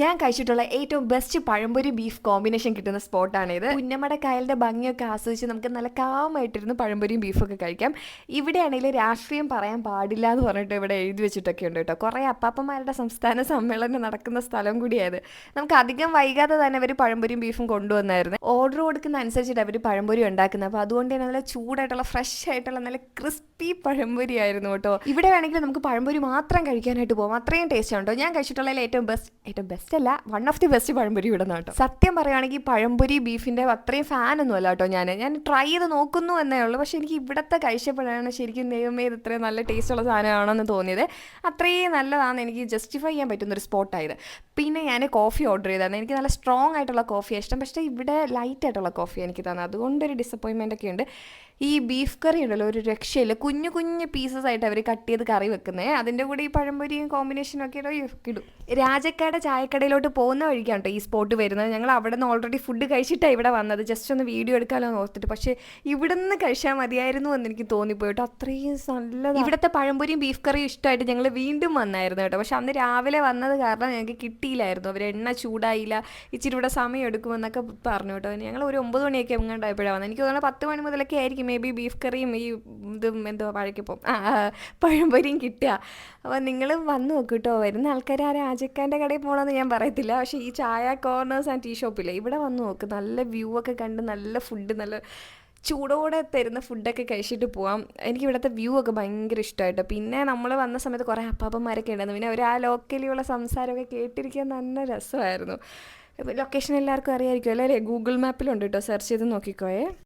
ഞാൻ കഴിച്ചിട്ടുള്ള ഏറ്റവും ബെസ്റ്റ് പഴംപൊരി beef combination കിട്ടുന്ന സ്പോട്ടാണ് ഇത് പുന്നമട കായലിന്റെ ഭംഗിയൊക്കെ ആസ്വദിച്ച് നമുക്ക് നല്ല കാമായിട്ടിരുന്ന് പഴംപൊരിയും ബീഫൊക്കെ കഴിക്കാം. ഇവിടെയാണെങ്കിൽ രാഷ്ട്രീയം പറയാൻ പാടില്ല എന്ന് പറഞ്ഞിട്ട് ഇവിടെ എഴുതി വെച്ചിട്ടൊക്കെ ഉണ്ട് കേട്ടോ. കുറേ അപ്പാപ്പന്മാരുടെ സംസ്ഥാന സമ്മേളനം നടക്കുന്ന സ്ഥലം കൂടിയായത്. നമുക്ക് അധികം വൈകാതെ തന്നെ അവർ പഴംപൊരിയും ബീഫും കൊണ്ടുവന്നായിരുന്നു. ഓർഡർ കൊടുക്കുന്ന അനുസരിച്ചിട്ട് അവർ പഴംപൊരി ഉണ്ടാക്കുന്നത്. അപ്പോൾ അതുകൊണ്ട് തന്നെ നല്ല ചൂടായിട്ടുള്ള ഫ്രഷ് ആയിട്ടുള്ള നല്ല ക്രിസ്പി പഴംപൊരി ആയിരുന്നു കേട്ടോ. ഇവിടെ വേണമെങ്കിൽ നമുക്ക് പഴംപൊരി മാത്രം കഴിക്കാനായിട്ട് പോകാം അത്രയും ടേസ്റ്റ് ഉണ്ടോ ഞാൻ കഴിച്ചിട്ടുള്ള ഏറ്റവും ബെസ്റ്റ് ഏറ്റവും ബെസ്റ്റ് അല്ല one of the best pazhampori ഇവിടെ കേട്ടോ സത്യം പറയുകയാണെങ്കിൽ പഴംപൊരി ബീഫിന്റെ അത്രയും ഫാൻ ഒന്നും അല്ല കേട്ടോ ഞാൻ. ഞാൻ ട്രൈ ചെയ്ത് നോക്കുന്നു എന്നേ ഉള്ളൂ. പക്ഷേ എനിക്ക് ഇവിടുത്തെ കഴിച്ചപ്പോഴാണ് ശരിക്കും ദൈവമേ ഇത് ഇത്രയും നല്ല ടേസ്റ്റുള്ള സാധനമാണെന്ന് തോന്നിയത്. അത്രയും നല്ലതാണെന്ന് എനിക്ക് ജസ്റ്റിഫൈ ചെയ്യാൻ പറ്റുന്ന ഒരു സ്പോട്ടായത് പിന്നെ ഞാൻ കോഫി ഓർഡർ ചെയ്തായിരുന്നു. എനിക്ക് നല്ല സ്ട്രോങ് ആയിട്ടുള്ള കോഫിയാണ് ഇഷ്ടം. പക്ഷേ ഇവിടെ ലൈറ്റ് ആയിട്ടുള്ള കോഫി എനിക്ക് തന്നെ അതുകൊണ്ടൊരു ഡിസപ്പോയിൻമെന്റ് ഒക്കെ ഉണ്ട്. ഈ ബീഫ് കറി ഉണ്ടല്ലോ ഒരു രക്ഷയില്ല. കുഞ്ഞു കുഞ്ഞു പീസസ് ആയിട്ട് അവർ കട്ട് ചെയ്ത് കറി വെക്കുന്നത് അതിന്റെ കൂടെ ഈ പഴംപൊരിയും കോമ്പിനേഷനും ഒക്കെ ഇടോ രാജക്കാട് ചായക്കടയിലോട്ട് പോകുന്ന വഴിക്കാണ് കേട്ടോ ഈ സ്പോട്ട് വരുന്നത്. ഞങ്ങൾ അവിടെ നിന്ന് ഓൾറെഡി ഫുഡ് കഴിച്ചിട്ടാണ് ഇവിടെ വന്നത്. ജസ്റ്റ് ഒന്ന് വീഡിയോ എടുക്കാമല്ലോ എന്ന് ഓർത്തിട്ട്. പക്ഷേ ഇവിടെ നിന്ന് കഴിച്ചാൽ മതിയായിരുന്നു എന്ന് എനിക്ക് തോന്നിപ്പോയി കേട്ടോ അത്രയും നല്ലത്. ഇവിടുത്തെ പഴംപൊരിയും ബീഫ് കറിയും ഇഷ്ടമായിട്ട് ഞങ്ങൾ വീണ്ടും വന്നായിരുന്നു കേട്ടോ പക്ഷെ അന്ന് രാവിലെ വന്നത് കാരണം ഞങ്ങൾക്ക് കിട്ടിയില്ലായിരുന്നു. അവർ എണ്ണ ചൂടായില്ല ഇച്ചിരി ഇവിടെ സമയം എടുക്കുമെന്നൊക്കെ പറഞ്ഞു കേട്ടോ ഞങ്ങൾ ഒരു ഒമ്പത് മണിയൊക്കെ എങ്ങാണ്ടായപ്പോഴാണ് വന്നത്. എനിക്ക് തോന്നുന്നത് പത്ത് മണി മുതലൊക്കെ ആയിരിക്കും മേ ബി ബീഫ് കറിയും ഈ ഇതും എന്തോ ആ, പഴംപൊരിയും കിട്ടുക. അപ്പോൾ നിങ്ങൾ വന്ന് നോക്കൂ കേട്ടോ വരുന്ന ആൾക്കാർ ആ രാജക്കാന്റെ കടയിൽ പോകണമെന്ന് ഞാൻ പറയത്തില്ല. പക്ഷേ ഈ ചായ കോർണേഴ്സ് ആൻഡ് ടീ ഷോപ്പില്ലേ ഇവിടെ വന്ന് നോക്ക്. നല്ല വ്യൂ ഒക്കെ കണ്ട് നല്ല ഫുഡ് നല്ല ചൂടോടെ തരുന്ന ഫുഡൊക്കെ കഴിച്ചിട്ട് പോവാം. എനിക്ക് ഇവിടുത്തെ വ്യൂ ഒക്കെ ഭയങ്കര ഇഷ്ടമായിട്ടോ. പിന്നെ നമ്മൾ വന്ന സമയത്ത് കുറേ അപ്പാപ്പന്മാരൊക്കെ ഉണ്ടായിരുന്നു. പിന്നെ അവർ ആ ലോക്കലിയുള്ള സംസാരമൊക്കെ കേട്ടിരിക്കാൻ നല്ല രസമായിരുന്നു. ലൊക്കേഷൻ എല്ലാവർക്കും അറിയാമായിരിക്കും അല്ലേ? ഗൂഗിൾ മാപ്പിലുണ്ട് കേട്ടോ സെർച്ച് ചെയ്ത് നോക്കിക്കോയേ.